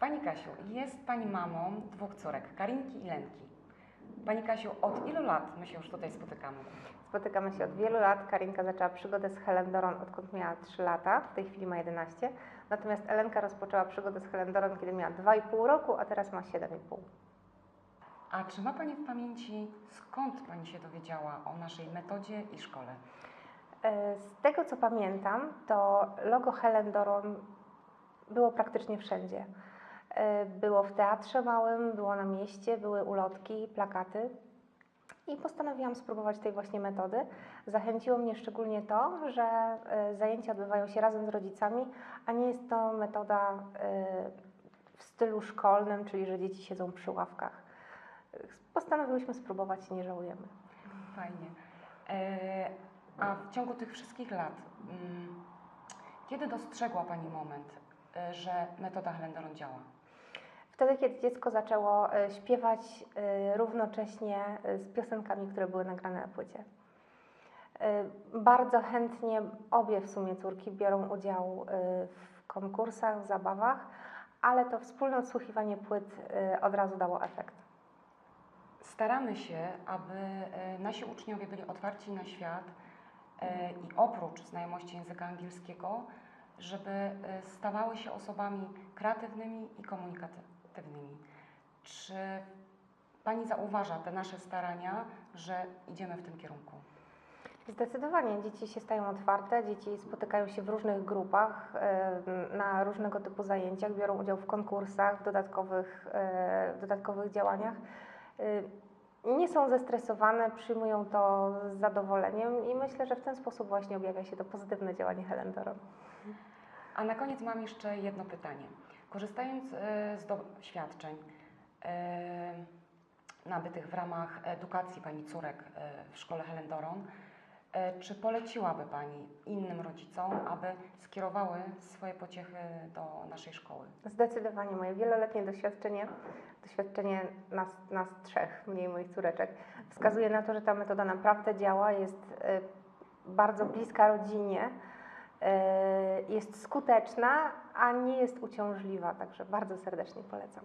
Pani Kasiu, jest Pani mamą dwóch córek, Karinki i Lenki. Pani Kasiu, od ilu lat my się już tutaj spotykamy? Spotykamy się od wielu lat. Karinka zaczęła przygodę z Helendoron odkąd miała 3 lata, w tej chwili ma 11. Natomiast Elenka rozpoczęła przygodę z Helendoron, kiedy miała 2,5 roku, a teraz ma 7,5. A czy ma Pani w pamięci, skąd Pani się dowiedziała o naszej metodzie i szkole? E, Z tego co pamiętam, to logo Helen Doron było praktycznie wszędzie. E, Było w teatrze małym, było na mieście, były ulotki, plakaty. I postanowiłam spróbować tej właśnie metody. Zachęciło mnie szczególnie to, że e, zajęcia odbywają się razem z rodzicami, a nie jest to metoda e, w stylu szkolnym, czyli że dzieci siedzą przy ławkach. Postanowiłyśmy spróbować i nie żałujemy. Fajnie. A w ciągu tych wszystkich lat, mm, kiedy dostrzegła Pani moment, że metoda Helendoron działa? Wtedy, kiedy dziecko zaczęło e, śpiewać e, równocześnie e, z piosenkami, które były nagrane na płycie. Bardzo chętnie obie w sumie córki biorą udział w konkursach, w zabawach, ale to wspólne odsłuchiwanie płyt od razu dało efekt. Staramy się, aby nasi uczniowie byli otwarci na świat i oprócz znajomości języka angielskiego, żeby stawały się osobami kreatywnymi i komunikatywnymi. Czy Pani zauważa te nasze starania, że idziemy w tym kierunku? Zdecydowanie dzieci się stają otwarte, dzieci spotykają się w różnych grupach, na różnego typu zajęciach, biorą udział w konkursach, w dodatkowych, e, w dodatkowych działaniach. E, Nie są zestresowane, przyjmują to z zadowoleniem i myślę, że w ten sposób właśnie objawia się to pozytywne działanie Helen Doron. A na koniec mam jeszcze jedno pytanie. Korzystając e, z doświadczeń e, nabytych w ramach edukacji Pani córek e, w szkole Helen Doron, czy poleciłaby Pani innym rodzicom, aby skierowały swoje pociechy do naszej szkoły? Zdecydowanie moje wieloletnie doświadczenie, doświadczenie nas, nas trzech, mnie i moich córeczek, wskazuje na to, że ta metoda naprawdę działa, jest bardzo bliska rodzinie, jest skuteczna, a nie jest uciążliwa, także bardzo serdecznie polecam.